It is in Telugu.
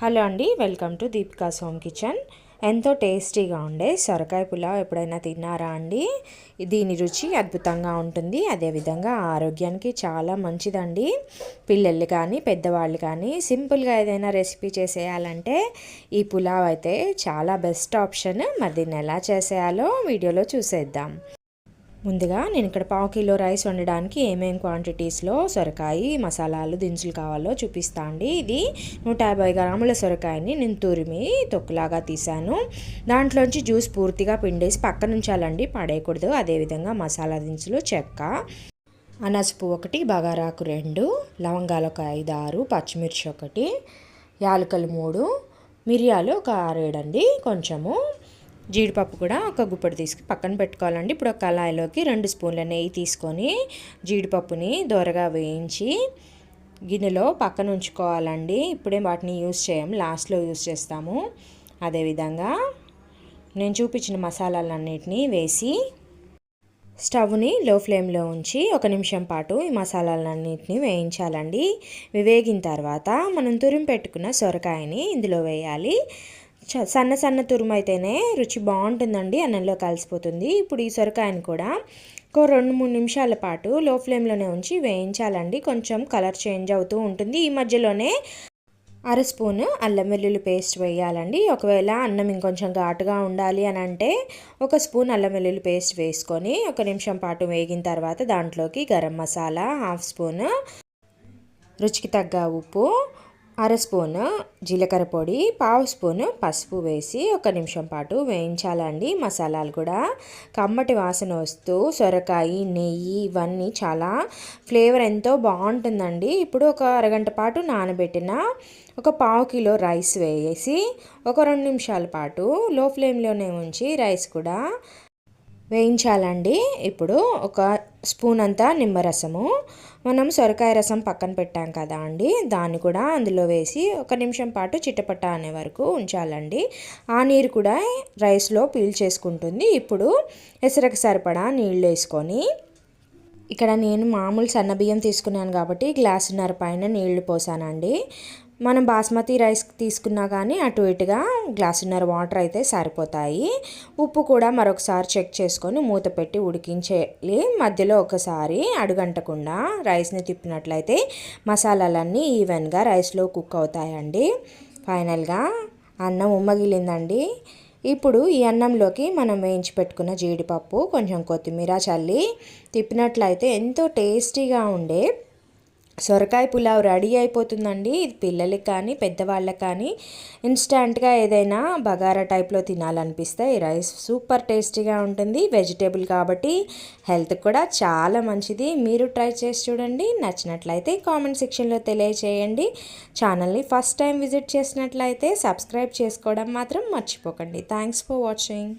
హలో అండి welcome to Deepika Som kitchen. ఎంతో టేస్టీగా ఉండే సొరకాయ పులావ్ ఎప్పుడైనా తిన్నారా అండి? దీని రుచి అద్భుతంగా ఉంటుంది అదేవిధంగా ఆరోగ్యానికి చాలా మంచిదండి. పిల్లలు కానీ పెద్దవాళ్ళు కానీ సింపుల్గా ఏదైనా రెసిపీ చేసేయాలంటే ఈ పులావ్ అయితే చాలా బెస్ట్ ఆప్షన్. మరి దీన్ని ఎలా చేసేయాలో వీడియోలో చూసేద్దాం. ముందుగా నేను ఇక్కడ పావు కిలో రైస్ వండడానికి ఏమేమి క్వాంటిటీస్లో సొరకాయ మసాలాలు దినుసులు కావాలో చూపిస్తా అండి. ఇది నూట యాభై గ్రాముల సొరకాయని నేను తురిమి తొక్కులాగా తీసాను దాంట్లోంచి జ్యూస్ పూర్తిగా పిండేసి పక్కన ఉంచాలండి పడేయకూడదు. అదేవిధంగా మసాలా దినుసులు చెక్క అనసపు ఒకటి బగారాకు రెండు లవంగాలు ఒక ఐదు ఆరు పచ్చిమిర్చి ఒకటి యాలకలు మూడు మిరియాలు ఒక ఆరేడండి. కొంచెము జీడిపప్పు కూడా ఒక గుప్పటి తీసుకు పక్కన పెట్టుకోవాలండి. ఇప్పుడు ఒక కళాయిలోకి రెండు స్పూన్ల నెయ్యి తీసుకొని జీడిపప్పుని దోరగా వేయించి గిన్నెలో పక్కన ఉంచుకోవాలండి. ఇప్పుడే వాటిని యూస్ చేయం లాస్ట్లో యూస్ చేస్తాము. అదేవిధంగా నేను చూపించిన మసాలాలన్నిటినీ వేసి స్టవ్ని లో ఫ్లేమ్లో ఉంచి ఒక నిమిషం పాటు ఈ మసాలాలన్నింటినీ వేయించాలండి. వేగిన తర్వాత మనం తురిమి పెట్టుకున్న సొరకాయని ఇందులో వేయాలి. సన్న సన్న తురుమైతేనే అయితేనే రుచి బాగుంటుందండి అన్నంలో కలిసిపోతుంది. ఇప్పుడు ఈ సొరకాయని కూడా ఒక రెండు మూడు నిమిషాల పాటు లో ఫ్లేమ్లోనే ఉంచి వేయించాలండి. కొంచెం కలర్ చేంజ్ అవుతూ ఉంటుంది. ఈ మధ్యలోనే అర స్పూన్ అల్లం వెల్లుల్లి పేస్ట్ వేయాలండి. ఒకవేళ అన్నం ఇంకొంచెం ఘాటుగా ఉండాలి అని అంటే ఒక స్పూన్ అల్లం వెల్లుల్లి పేస్ట్ వేసుకొని ఒక నిమిషం పాటు వేగిన తర్వాత దాంట్లోకి గరం మసాలా హాఫ్ స్పూన్ రుచికి తగ్గ ఉప్పు అర స్పూను జీలకర్ర పొడి పావు స్పూన్ పసుపు వేసి ఒక నిమిషం పాటు వేయించాలండి. మసాలాలు కూడా కమ్మటి వాసన వస్తూ సొరకాయ నెయ్యి ఇవన్నీ చాలా ఫ్లేవర్ ఎంతో బాగుంటుందండి. ఇప్పుడు ఒక అరగంట పాటు నానబెట్టిన ఒక పావు కిలో రైస్ వేసి ఒక రెండు నిమిషాల పాటు లో ఫ్లేమ్లోనే ఉంచి రైస్ కూడా వేయించాలండి. ఇప్పుడు ఒక స్పూన్ అంతా నిమ్మరసము. మనం సొరకాయ రసం పక్కన పెట్టాం కదా అండి. దాన్ని కూడా అందులో వేసి ఒక నిమిషం పాటు చిట్టపట్ట అనే వరకు ఉంచాలండి. ఆ నీరు కూడా రైస్లో పీల్ చేసుకుంటుంది. ఇప్పుడు ఎసరకు సరిపడా నీళ్ళు వేసుకొని ఇక్కడ నేను మామూలు సన్న బియ్యం తీసుకున్నాను కాబట్టి గ్లాసున్నర పైన నీళ్ళు పోసానండి. మనం బాస్మతి రైస్ తీసుకున్నా కానీ అటు ఇటుగా గ్లాసున్నర వాటర్ అయితే సరిపోతాయి. ఉప్పు కూడా మరొకసారి చెక్ చేసుకొని మూత పెట్టి ఉడికించేయాలి మధ్యలో ఒకసారి అడుగంటకుండా రైస్ని తిప్పినట్లయితే మసాలాలన్నీ ఈవెన్గా రైస్లో కుక్ అవుతాయండి. ఫైనల్గా అన్నం ఉమ్మగిలిందండి. ఇప్పుడు ఈ అన్నంలోకి మనం వేయించి పెట్టుకున్న జీడిపప్పు కొంచెం కొత్తిమీర చల్లి తిప్పినట్లయితే ఎంతో టేస్టీగా ఉండే సొరకాయ పులావ్ రెడీ అయిపోతుందండి. ఇది పిల్లలకి కానీ పెద్దవాళ్ళకి కానీ ఇన్స్టంట్గా ఏదైనా బగారా టైప్లో తినాలనిపిస్తే ఈ రైస్ సూపర్ టేస్టీగా ఉంటుంది. వెజిటేబుల్ కాబట్టి హెల్త్కి కూడా చాలా మంచిది. మీరు ట్రై చేసి చూడండి. నచ్చినట్లయితే కామెంట్ సెక్షన్లో తెలియచేయండి. ఛానల్ని ఫస్ట్ టైం విజిట్ చేసినట్లయితే సబ్స్క్రైబ్ చేసుకోవడం మాత్రం మర్చిపోకండి. Thanks for watching.